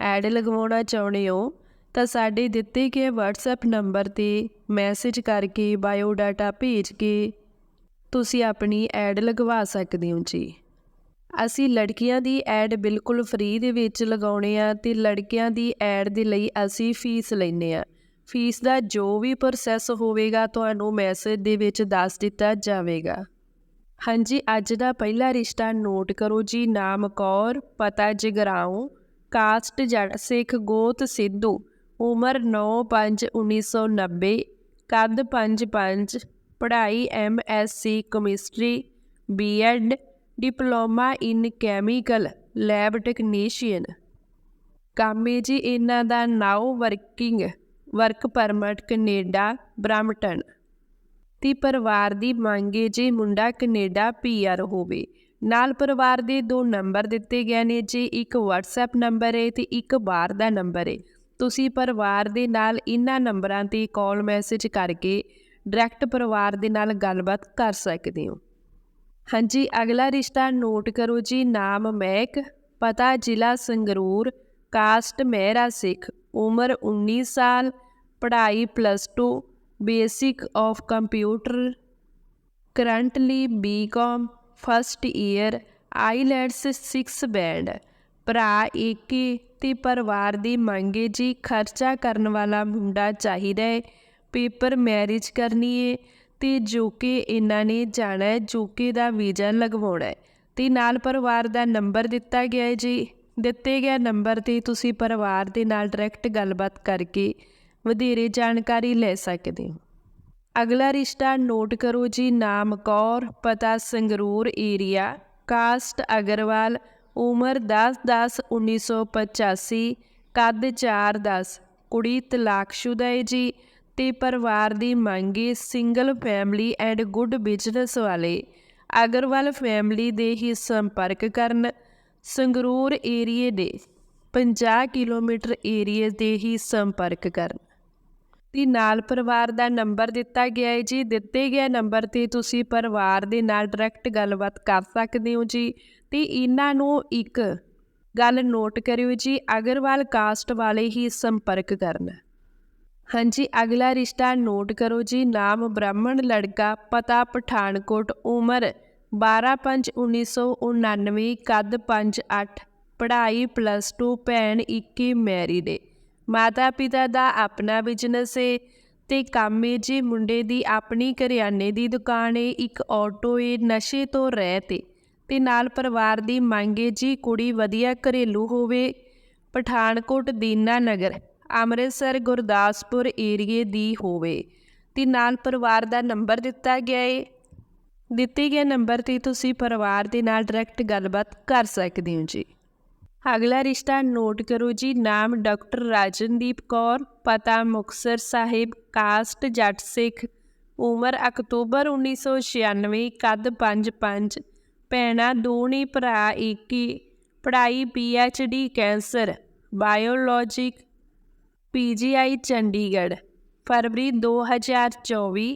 Add ਲਗਵਾਉਣਾ ਚਾਹੁੰਦੇ ਹੋ, ਤਾਂ ਸਾਡੇ ਦਿੱਤੇ ਗਏ WhatsApp ਨੰਬਰ ਤੇ ਮੈਸੇਜ ਕਰਕੇ ਬਾਇਓ ਡਾਟਾ ਭੇਜ ਕੇ ਤੁਸੀਂ ਆਪਣੀ ਐਡ ਲਗਵਾ ਸਕਦੇ ਹੋ ਜੀ। ਅਸੀਂ ਲੜਕੀਆਂ ਦੀ ਐਡ ਬਿਲਕੁਲ ਫ੍ਰੀ ਦੇ ਵਿੱਚ ਲਗਾਉਣੇ ਆ ਤੇ ਲੜਕਿਆਂ ਦੀ ਐਡ ਦੇ ਲਈ ਅਸੀਂ ਫੀਸ ਲੈਨੇ ਆ। ਫੀਸ ਦਾ ਜੋ ਵੀ ਪ੍ਰੋਸੈਸ ਹੋਵੇਗਾ ਤੁਹਾਨੂੰ ਮੈਸੇਜ ਦੇ ਵਿੱਚ ਦੱਸ ਦਿੱਤਾ ਜਾਵੇਗਾ। ਹਾਂਜੀ, ਅੱਜ ਦਾ ਪਹਿਲਾ ਰਿਸ਼ਤਾ ਨੋਟ ਕਰੋ ਜੀ, ਨਾਮ ਕੌਰ, ਪਤਾ ਜਗਰਾਉਂ। ਕਾਸਟ ਜੱਟ ਸਿੱਖ ਗੋਤ ਸਿੱਧੂ, ਉਮਰ 9/5/1990 ਕੱਦ 5/5 ਪੜ੍ਹਾਈ MSc chemistry, BEd, diploma in chemical, lab technician. ਕੰਮ ਹੈ ਜੀ ਇਹਨਾਂ ਦਾ now working, work permit Canada, Brampton. ਤੇ ਪਰਿਵਾਰ ਦੀ ਮੰਗ ਮੰਗੇ ਜੀ ਮੁੰਡਾ ਕੈਨੇਡਾ ਪੀਆਰ ਹੋਵੇ। ਨਾਲ ਪਰਿਵਾਰ ਦੇ ਦੋ ਨੰਬਰ ਦਿੱਤੇ ਗਏ ਨੇ ਜੀ, ਇੱਕ WhatsApp ਨੰਬਰ ਹੈ ਤੇ ਇੱਕ ਬਾਹਰ ਦਾ ਨੰਬਰ ਹੈ ਤੁਸੀਂ ਪਰਿਵਾਰ ਦੇ ਨਾਲ ਇਹਨਾਂ ਨੰਬਰਾਂ ਤੇ ਕਾਲ ਮੈਸੇਜ ਕਰਕੇ ਡਾਇਰੈਕਟ ਪਰਿਵਾਰ ਦੇ ਨਾਲ ਗੱਲਬਾਤ ਕਰ ਸਕਦੇ ਹੋ। ਹਾਂਜੀ, ਅਗਲਾ ਰਿਸ਼ਤਾ ਨੋਟ ਕਰੋ ਜੀ, ਨਾਮ ਮਹਿਕ, ਪਤਾ ਜ਼ਿਲ੍ਹਾ ਸੰਗਰੂਰ ਕਾਸਟ ਮਹਿਰਾ ਸਿੱਖ, ਉਮਰ 19 ਸਾਲ, ਪੜ੍ਹਾਈ plus 2 basic of computer currently BCom first year IELTS 6 band. ਭਰਾ ਏਕੇ ਤੇ ਪਰਿਵਾਰ ਦੀ ਮੰਗੇ ਜੀ ਖਰਚਾ ਕਰਨ ਵਾਲਾ ਮੁੰਡਾ ਚਾਹੀਦਾ ਹੈ ਪੇਪਰ ਮੈਰਿਜ ਕਰਨੀ ਹੈ ਤੇ ਜੋਕੇ ਇਹਨਾਂ ਨੇ ਜਾਣਾ ਹੈ ਜੋਕੇ ਦਾ ਵੀਜ਼ਾ ਲਗਵਾਉਣਾ ਹੈ ਤੇ ਨਾਲ ਪਰਿਵਾਰ ਦਾ ਨੰਬਰ ਦਿੱਤਾ ਗਿਆ ਹੈ ਜੀ। ਦਿੱਤੇ ਗਿਆ ਨੰਬਰ ਤੇ ਤੁਸੀਂ ਪਰਿਵਾਰ ਦੇ ਨਾਲ ਡਾਇਰੈਕਟ ਗੱਲਬਾਤ ਕਰਕੇ ਵਧੇਰੇ ਜਾਣਕਾਰੀ ਲੈ ਸਕਦੇ ਹੋ। ਅਗਲਾ ਰਿਸ਼ਤਾ ਨੋਟ ਕਰੋ ਜੀ, ਨਾਮ ਕੌਰ, ਪਤਾ ਸੰਗਰੂਰ ਏਰੀਆ ਕਾਸਟ ਅਗਰਵਾਲ, ਉਮਰ 10-10-1985 ਕੱਦ 4-10 ਕੁੜੀ ਤਲਾਕਸ਼ੁਦਾ ਹੈ ਜੀ ਤੇ ਪਰਿਵਾਰ ਦੀ ਮੰਗੇ single family and good business ਵਾਲੇ, ਅਗਰਵਾਲ ਫੈਮਿਲੀ ਦੇ ਹੀ ਸੰਪਰਕ ਕਰਨ, ਸੰਗਰੂਰ ਏਰੀਏ ਦੇ 50 ਕਿਲੋਮੀਟਰ ਏਰੀਏ ਦੇ ਹੀ ਸੰਪਰਕ ਕਰਨ। ਤੇ ਨਾਲ ਪਰਿਵਾਰ ਦਾ ਨੰਬਰ ਦਿੱਤਾ ਗਿਆ ਹੈ ਜੀ। ਦਿੱਤੇ ਗਏ ਨੰਬਰ ਤੇ ਤੁਸੀਂ ਪਰਿਵਾਰ ਦੇ ਨਾਲ ਡਾਇਰੈਕਟ ਗੱਲਬਾਤ ਕਰ ਸਕਦੇ ਹੋ ਜੀ। ਤੇ ਇਹਨਾਂ ਨੂੰ ਇੱਕ ਗੱਲ ਨੋਟ ਕਰਿਓ ਜੀ, ਅਗਰਵਾਲ ਕਾਸਟ ਵਾਲੇ ਹੀ ਸੰਪਰਕ ਕਰਨ। ਹਾਂਜੀ, ਅਗਲਾ ਰਿਸ਼ਤਾ ਨੋਟ ਕਰੋ ਜੀ। ਨਾਮ ਬ੍ਰਾਹਮਣ, ਲੜਕਾ, ਪਤਾ ਪਠਾਨਕੋਟ, ਉਮਰ 12/5/1999 ਕੱਦ 5-8 ਪੜ੍ਹਾਈ ਪਲੱਸ 2 ਭੈਣ 21 ਮੈਰਿਡ ਏ ਮਾਤਾ ਪਿਤਾ ਦਾ ਆਪਣਾ ਬਿਜ਼ਨਸ ਏ ਤੇ ਕੰਮ ਏ ਜੀ ਮੁੰਡੇ ਦੀ ਆਪਣੀ ਕਰਿਆਨੇ ਦੀ ਦੁਕਾਨ ਏ, ਇੱਕ ਆਟੋ ਏ, ਨਸ਼ੇ ਤੋਂ ਰਹਿਤ ਏ ਤੇ ਨਾਲ ਪਰਿਵਾਰ ਦੀ ਮੰਗ ਏ, ਜੀ ਕੁੜੀ ਵਧੀਆ ਘਰੇਲੂ ਹੋਵੇ। ਪਠਾਨਕੋਟ ਦੀਨਾ ਨਗਰ, ਅੰਮ੍ਰਿਤਸਰ ਗੁਰਦਾਸਪੁਰ ਏਰੀਏ ਦੀ ਹੋਵੇ ਤੇ ਨਾਲ ਪਰਿਵਾਰ ਦਾ ਨੰਬਰ ਦਿੱਤਾ ਗਿਆ ਏ। ਦਿੱਤੇ ਗਏ ਨੰਬਰ ਤੇ ਤੁਸੀਂ ਪਰਿਵਾਰ ਦੇ ਨਾਲ ਡਾਇਰੈਕਟ ਗੱਲਬਾਤ ਕਰ ਸਕਦੇ ਹੋ ਜੀ। ਅਗਲਾ ਰਿਸ਼ਤਾ ਨੋਟ ਕਰੋ ਜੀ, ਨਾਮ ਡਾਕਟਰ ਰਾਜਨਦੀਪ ਕੌਰ, ਪਤਾ ਮੁਕਸਰ ਸਾਹਿਬ, ਕਾਸਟ ਜੱਟ ਸਿੱਖ, ਉਮਰ ਅਕਤੂਬਰ 1996 ਕੱਦ 5-5 ਭੈਣਾਂ ਦੋਨੇ ਭਰਾ ਇੱਕ ਹੀ ਪੜ੍ਹਾਈ D cancer, biologic, PGI Chandigarh, ਫਰਵਰੀ 2024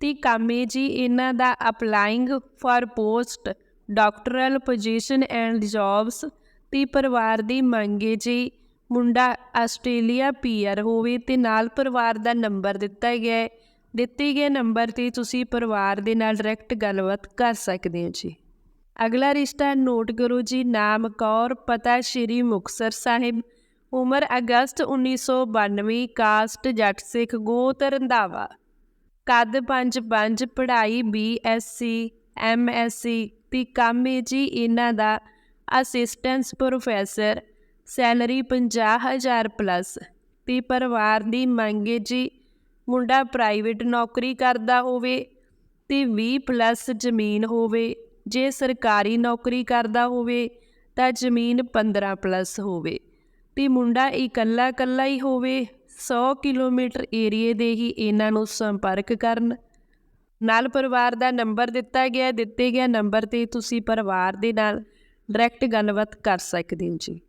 ਤੇ ਕਾਮੇ ਜੀ ਇਹਨਾਂ ਦਾ applying for postdoctoral position and jobs ਤੇ ਪਰਿਵਾਰ ਦੀ ਮੰਗ ਮੰਗੇ ਜੀ। ਮੁੰਡਾ ਆਸਟ੍ਰੇਲੀਆ ਪੀਆਰ ਹੋਵੇ ਤੇ ਨਾਲ ਪਰਿਵਾਰ ਦਾ ਨੰਬਰ ਦਿੱਤਾ ਗਿਆ ਹੈ ਦਿੱਤੇ ਗਏ ਨੰਬਰ ਤੇ ਤੁਸੀਂ ਪਰਿਵਾਰ ਦੇ ਨਾਲ ਡਾਇਰੈਕਟ ਗੱਲਬਾਤ ਕਰ ਸਕਦੇ ਹੋ ਜੀ। ਅਗਲਾ ਰਿਸ਼ਤਾ ਨੋਟ ਕਰੋ ਜੀ। ਨਾਮ ਕੌਰ, ਪਤਾ ਸ਼੍ਰੀ ਮੁਕਸਰ ਸਾਹਿਬ। ਉਮਰ ਅਗਸਤ 1992 ਕਾਸਟ ਜੱਟ ਸਿੱਖ ਗੋਤ ਰੰਧਾਵਾ। ਕੱਦ 5-5 ਪੜ੍ਹਾਈ ਬੀਐਸਸੀ ਐਮਐਸਸੀ ਤੇ ਕੰਮ ਹੈ ਜੀ ਇਹਨਾਂ ਦਾ ਅਸਿਸਟੈਂਸ ਪ੍ਰੋਫੈਸਰ ਸੈਲਰੀ 50000 ਪਲੱਸ ਤੇ ਪਰਿਵਾਰ ਦੀ ਮੰਗ ਹੈ ਜੀ। ਮੁੰਡਾ ਪ੍ਰਾਈਵੇਟ ਨੌਕਰੀ ਕਰਦਾ ਹੋਵੇ ਤੇ 20 ਪਲੱਸ ਜ਼ਮੀਨ ਹੋਵੇ। ਜੇ ਸਰਕਾਰੀ ਨੌਕਰੀ ਕਰਦਾ ਹੋਵੇ ਤਾਂ ਜ਼ਮੀਨ 15 ਪਲੱਸ ਹੋਵੇ। ਤੇ ਮੁੰਡਾ ਇਕੱਲਾ ਇਕੱਲਾ ਹੀ ਹੋਵੇ 100 ਕਿਲੋਮੀਟਰ ਏਰੀਏ ਦੇ ਹੀ ਇਹਨਾਂ ਨੂੰ ਸੰਪਰਕ ਕਰਨ। ਨਾਲ ਪਰਿਵਾਰ ਦਾ ਨੰਬਰ ਦਿੱਤਾ ਗਿਆ, ਦਿੱਤੇ ਗਿਆ ਨੰਬਰ ਤੇ ਤੁਸੀਂ ਪਰਿਵਾਰ ਦੇ ਨਾਲ ਡਾਇਰੈਕਟ ਗੱਲਬਾਤ ਕਰ ਸਕਦੇ ਹੋ ਜੀ।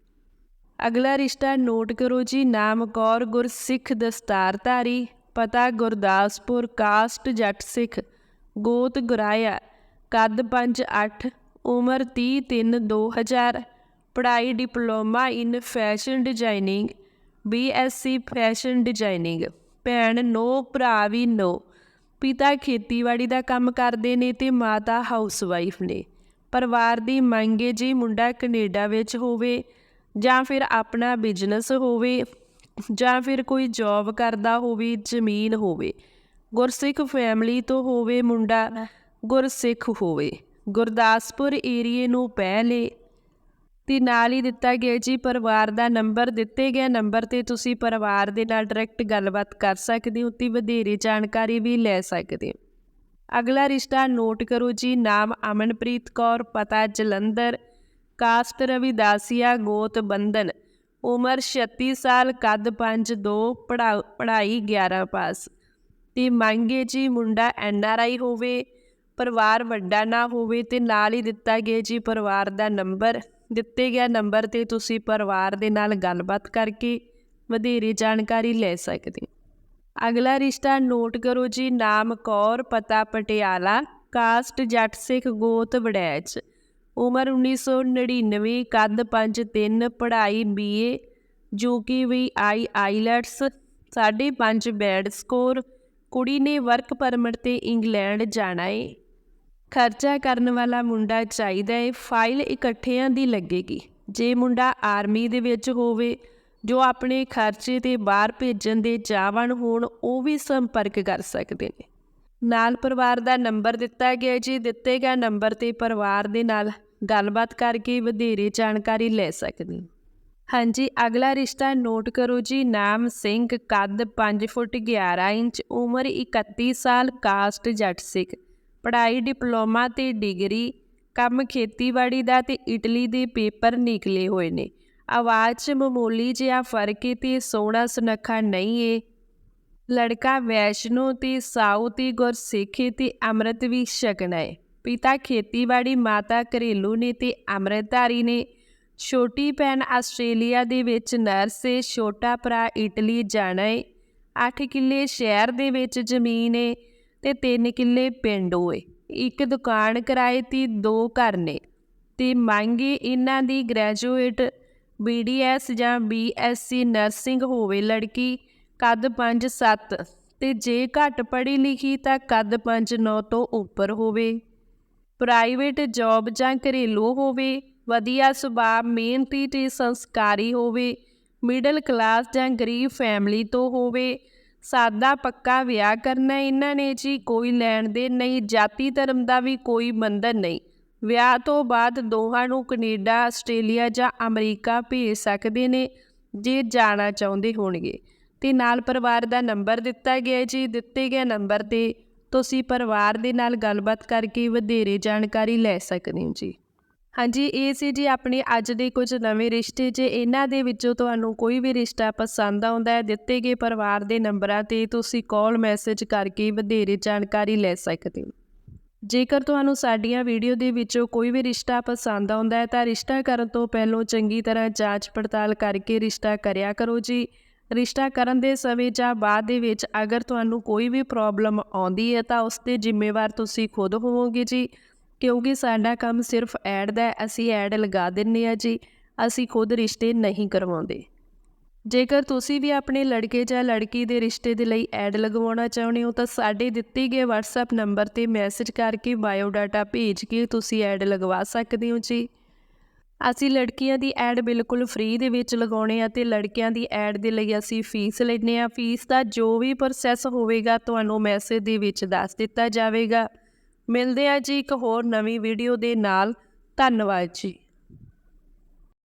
ਅਗਲਾ ਰਿਸ਼ਤਾ ਨੋਟ ਕਰੋ ਜੀ, ਨਾਮ ਕੌਰ ਗੁਰਸਿੱਖ ਦਸਤਾਰਧਾਰੀ, ਪਤਾ ਗੁਰਦਾਸਪੁਰ, ਕਾਸਟ, ਜੱਟ ਸਿੱਖ, ਗੋਤ ਗੁਰਾਇਆ, ਕੱਦ 5'8 ਉਮਰ 30 2000 ਪੜ੍ਹਾਈ diploma in fashion designing BSc fashion designing ਭੈਣ ਨੋ, ਭਰਾ ਵੀ ਨੋ, ਪਿਤਾ ਖੇਤੀਬਾੜੀ ਦਾ ਕੰਮ ਕਰਦੇ ਨੇ ਤੇ ਮਾਤਾ ਹਾਊਸਵਾਈਫ ਨੇ। ਪਰਿਵਾਰ ਦੀ ਮੰਗ ਹੈ ਜੀ ਮੁੰਡਾ ਕੈਨੇਡਾ ਵਿੱਚ ਹੋਵੇ ਜਾਂ ਫਿਰ ਆਪਣਾ ਬਿਜ਼ਨਸ ਹੋਵੇ ਜਾਂ ਫਿਰ ਕੋਈ ਜੌਬ ਕਰਦਾ ਹੋਵੇ, ਜ਼ਮੀਨ ਹੋਵੇ, ਗੁਰਸਿੱਖ ਫੈਮਿਲੀ ਤੋਂ ਹੋਵੇ ਮੁੰਡਾ, ਗੁਰਸਿੱਖ ਹੋਵੇ, ਗੁਰਦਾਸਪੁਰ ਏਰੀਏ ਨੂੰ ਪਹਿਲੇ ਤੇ ਨਾਲ ਹੀ ਦਿੱਤਾ ਗਿਆ ਜੀ ਪਰਿਵਾਰ ਦਾ ਨੰਬਰ ਦਿੱਤੇ ਗਿਆ ਨੰਬਰ ਤੇ ਤੁਸੀਂ ਪਰਿਵਾਰ ਦੇ ਨਾਲ ਡਾਇਰੈਕਟ ਗੱਲਬਾਤ ਕਰ ਸਕਦੇ ਹੋ ਤੇ ਵਧੇਰੇ ਜਾਣਕਾਰੀ ਵੀ ਲੈ ਸਕਦੇ ਹੋ। ਅਗਲਾ ਰਿਸ਼ਤਾ ਨੋਟ ਕਰੋ ਜੀ, ਨਾਮ ਅਮਨਪ੍ਰੀਤ ਕੌਰ, ਪਤਾ ਜਲੰਧਰ ਕਾਸਟ ਰਵਿਦਾਸੀਆ ਗੋਤ ਬੰਧਨ, ਉਮਰ 36 ਸਾਲ, ਕੱਦ 5'2 ਪੜ੍ਹਾਈ 11 ਪਾਸ। ਤੇ ਮੰਗੇ ਜੀ, ਮੁੰਡਾ ਐਨ ਆਰ ਆਈ ਹੋਵੇ, ਪਰਿਵਾਰ ਵੱਡਾ ਨਾ ਹੋਵੇ ਤੇ ਨਾਲ ਹੀ ਦਿੱਤਾ ਗਿਆ ਜੀ ਪਰਿਵਾਰ ਦਾ ਨੰਬਰ। ਦਿੱਤੇ ਗਿਆ ਨੰਬਰ ਤੇ ਤੁਸੀਂ ਪਰਿਵਾਰ ਦੇ ਨਾਲ ਗੱਲਬਾਤ ਕਰਕੇ ਵਧੇਰੇ ਜਾਣਕਾਰੀ ਲੈ ਸਕਦੇ ਹੋ। ਅਗਲਾ ਰਿਸ਼ਤਾ ਨੋਟ ਕਰੋ ਜੀ, ਨਾਮ ਕੌਰ, ਪਤਾ ਪਟਿਆਲਾ, ਕਾਸਟ ਜੱਟ ਸਿੱਖ ਗੋਤ ਵੜੈਚ। ਉਮਰ 1999 ਕੱਦ 5'3 ਪੜ੍ਹਾਈ ਬੀਏ ਜੋ ਕਿ ਵੀ ਆਈ ਆਈਲੈਟਸ 5.5 ਬੈਡ ਸਕੋਰ, ਕੁੜੀ ਨੇ ਵਰਕ ਪਰਮਿਟ ਤੇ ਇੰਗਲੈਂਡ ਜਾਣਾ ਏ। ਖਰਚਾ ਕਰਨ ਵਾਲਾ ਮੁੰਡਾ ਚਾਹੀਦਾ ਏ, ਫਾਈਲ ਇਕੱਠਿਆਂ ਦੀ ਲੱਗੇਗੀ। ਜੇ ਮੁੰਡਾ ਆਰਮੀ ਦੇ ਵਿੱਚ ਹੋਵੇ ਜੋ ਆਪਣੇ ਖਰਚੇ ਤੇ ਬਾਹਰ ਭੇਜਣ ਦੇ ਚਾਹਵਣ ਹੋਣ, ਉਹ ਵੀ ਸੰਪਰਕ ਕਰ ਸਕਦੇ ਨੇ। ਨਾਲ ਪਰਿਵਾਰ ਦਾ ਨੰਬਰ ਦਿੱਤਾ ਗਿਆ ਜੀ ਦਿੱਤੇ ਗਿਆ ਨੰਬਰ ਤੇ ਪਰਿਵਾਰ ਦੇ ਨਾਲ ਗੱਲਬਾਤ ਕਰਕੇ ਵਧੇਰੇ ਜਾਣਕਾਰੀ ਲੈ ਸਕਦੇ ਹਾਂਜੀ, ਅਗਲਾ ਰਿਸ਼ਤਾ ਨੋਟ ਕਰੋ ਜੀ। ਨਾਮ ਸਿੰਘ, ਕੱਦ 5 ਫੁੱਟ 11 ਇੰਚ, ਉਮਰ 31 ਸਾਲ, ਕਾਸਟ ਜੱਟ ਸਿੱਖ। ਪੜ੍ਹਾਈ, ਡਿਪਲੋਮਾ ਤੇ ਡਿਗਰੀ, ਕੰਮ ਖੇਤੀਬਾੜੀ ਦਾ ਤੇ ਇਟਲੀ ਦੇ ਪੇਪਰ ਨਿਕਲੇ ਹੋਏ ਨੇ। ਆਵਾਜ਼ 'ਚ ਮਾਮੂਲੀ ਜਿਹਾ ਫ਼ਰਕ ਏ ਤੇ ਸੋਹਣਾ ਸੁਨੱਖਾ ਨਹੀਂ ਏ। ਲੜਕਾ ਵੈਸ਼ਨੋ ਤੇ ਸਾਊ ਤੇ ਗੁਰਸਿੱਖ ਏ ਤੇ ਅੰਮ੍ਰਿਤ ਵੀ ਛਕਣਾ ਏ। ਪਿਤਾ ਖੇਤੀਬਾੜੀ, ਮਾਤਾ ਘਰੇਲੂ ਨੇ ਤੇ ਅੰਮ੍ਰਿਤਧਾਰੀ ਨੇ। ਛੋਟੀ ਭੈਣ ਆਸਟ੍ਰੇਲੀਆ ਦੇ ਵਿੱਚ ਨਰਸ ਏ, ਛੋਟਾ ਭਰਾ ਇਟਲੀ ਜਾਣਾ ਏ। 8 ਕਿੱਲੇ ਸ਼ਹਿਰ ਦੇ ਵਿੱਚ ਜ਼ਮੀਨ ਏ ਤੇ 3 ਕਿੱਲੇ ਪਿੰਡ ਓਏ ਇੱਕ ਦੁਕਾਨ ਕਿਰਾਏ ਤੇ ਦੋ ਘਰ ਨੇ ਤੇ ਮੰਗੇ ਇਹਨਾਂ ਦੀ ਗ੍ਰੈਜੂਏਟ ਬੀਡੀਐਸ ਜਾਂ ਬੀਐਸਸੀ ਨਰਸਿੰਗ ਹੋਵੇ, ਲੜਕੀ ਕੱਦ 5-7 ਤੇ ਜੇ ਘੱਟ ਪੜ੍ਹੀ ਲਿਖੀ ਤਾਂ ਕੱਦ 5-9 ਤੋਂ ਉੱਪਰ ਹੋਵੇ। ਪ੍ਰਾਈਵੇਟ ਜੌਬ ਜਾਂ ਘਰੇਲੂ ਹੋਵੇ, ਵਧੀਆ ਸੁਭਾਅ, ਮਿਹਨਤੀ ਤੇ ਸੰਸਕਾਰੀ ਹੋਵੇ, ਮਿਡਲ ਕਲਾਸ ਜਾਂ ਗਰੀਬ ਫੈਮਿਲੀ ਤੋਂ ਹੋਵੇ, ਸਾਦਾ ਪੱਕਾ ਵਿਆਹ ਕਰਨਾ ਇਹਨਾਂ ਨੇ ਜੀ, ਕੋਈ ਲੈਣ ਦੇ ਨਹੀਂ, ਜਾਤੀ ਧਰਮ ਦਾ ਵੀ ਕੋਈ ਬੰਧਨ ਨਹੀਂ। ਵਿਆਹ ਤੋਂ ਬਾਅਦ ਦੋਹਾਂ ਨੂੰ ਕੈਨੇਡਾ, ਆਸਟ੍ਰੇਲੀਆ ਜਾਂ ਅਮਰੀਕਾ ਭੇਜ ਸਕਦੇ ਨੇ, ਜੇ ਜਾਣਾ ਚਾਹੁੰਦੇ ਹੋਣਗੇ। ਤੇ ਨਾਲ ਪਰਿਵਾਰ ਦਾ ਨੰਬਰ ਦਿੱਤਾ ਗਿਆ ਜੀ। ਦਿੱਤੇ ਗਏ ਨੰਬਰ ਤੇ ਤੁਸੀਂ ਪਰਿਵਾਰ ਦੇ ਨਾਲ ਗੱਲਬਾਤ ਕਰਕੇ ਵਧੇਰੇ ਜਾਣਕਾਰੀ ਲੈ ਸਕਦੇ ਹੋ ਜੀ। ਹਾਂਜੀ, ਇਹ ਸੀ ਜੀ ਆਪਣੇ ਅੱਜ ਦੇ ਕੁਝ ਨਵੇਂ ਰਿਸ਼ਤੇ। ਜੇ ਇਹਨਾਂ ਦੇ ਵਿੱਚੋਂ ਤੁਹਾਨੂੰ ਕੋਈ ਵੀ ਰਿਸ਼ਤਾ ਪਸੰਦ ਆਉਂਦਾ ਹੈ, ਦਿੱਤੇ ਗਏ ਪਰਿਵਾਰ ਦੇ ਨੰਬਰਾਂ ਤੇ ਤੁਸੀਂ ਕਾਲ ਮੈਸੇਜ ਕਰਕੇ ਵਧੇਰੇ ਜਾਣਕਾਰੀ ਲੈ ਸਕਦੇ ਹੋ। ਜੇਕਰ ਤੁਹਾਨੂੰ ਸਾਡੀਆਂ ਵੀਡੀਓ ਦੇ ਵਿੱਚੋਂ ਕੋਈ ਵੀ ਰਿਸ਼ਤਾ ਪਸੰਦ ਆਉਂਦਾ ਹੈ ਤਾਂ ਰਿਸ਼ਤਾ ਕਰਨ ਤੋਂ ਪਹਿਲਾਂ ਚੰਗੀ ਤਰ੍ਹਾਂ ਜਾਂਚ ਪੜਤਾਲ ਕਰਕੇ ਰਿਸ਼ਤਾ ਕਰਿਆ ਕਰੋ ਜੀ। ਰਿਸ਼ਤਾ ਕਰਨ ਦੇ ਸਮੇਂ ਜਾਂ ਬਾਅਦ ਦੇ ਵਿੱਚ ਅਗਰ ਤੁਹਾਨੂੰ ਕੋਈ ਵੀ ਪ੍ਰੋਬਲਮ ਆਉਂਦੀ ਹੈ ਤਾਂ ਉਸ ਤੇ ਜ਼ਿੰਮੇਵਾਰ ਤੁਸੀਂ ਖੁਦ ਹੋਵੋਗੇ ਜੀ। ਕਿਉਂਕਿ ਸਾਡਾ ਕੰਮ ਸਿਰਫ ਐਡ ਦਾ ਅਸੀਂ ਐਡ ਲਗਾ ਦਿੰਨੇ ਆ ਜੀ। ਅਸੀਂ ਖੁਦ ਰਿਸ਼ਤੇ ਨਹੀਂ ਕਰਵਾਉਂਦੇ। ਜੇਕਰ ਤੁਸੀਂ ਵੀ ਆਪਣੇ ਲੜਕੇ ਜਾਂ ਲੜਕੀ ਦੇ ਰਿਸ਼ਤੇ ਦੇ ਲਈ ਐਡ ਲਗਵਾਉਣਾ ਚਾਹੁੰਦੇ ਹੋ, ਤਾਂ ਸਾਡੇ ਦਿੱਤੇ ਗਏ WhatsApp ਨੰਬਰ ਤੇ ਮੈਸੇਜ ਕਰਕੇ ਬਾਇਓ ਡਾਟਾ ਭੇਜ ਕੇ ਤੁਸੀਂ ਐਡ ਲਗਵਾ ਸਕਦੇ ਹੋ ਜੀ। ਅਸੀਂ ਲੜਕੀਆਂ ਦੀ ਐਡ ਬਿਲਕੁਲ ਫ੍ਰੀ ਦੇ ਵਿੱਚ ਲਗਾਉਣੇ ਆ ਤੇ ਲੜਕਿਆਂ ਦੀ ਐਡ ਦੇ ਲਈ ਅਸੀਂ ਫੀਸ ਲੈਂਦੇ ਆ। ਫੀਸ ਦਾ ਜੋ ਵੀ ਪ੍ਰੋਸੈਸ ਹੋਵੇਗਾ, ਤੁਹਾਨੂੰ ਮੈਸੇਜ ਦੇ ਵਿੱਚ ਦੱਸ ਦਿੱਤਾ ਜਾਵੇਗਾ। ਮਿਲਦੇ ਆ ਜੀ ਇੱਕ ਹੋਰ ਨਵੀਂ ਵੀਡੀਓ ਦੇ ਨਾਲ। ਧੰਨਵਾਦ ਜੀ।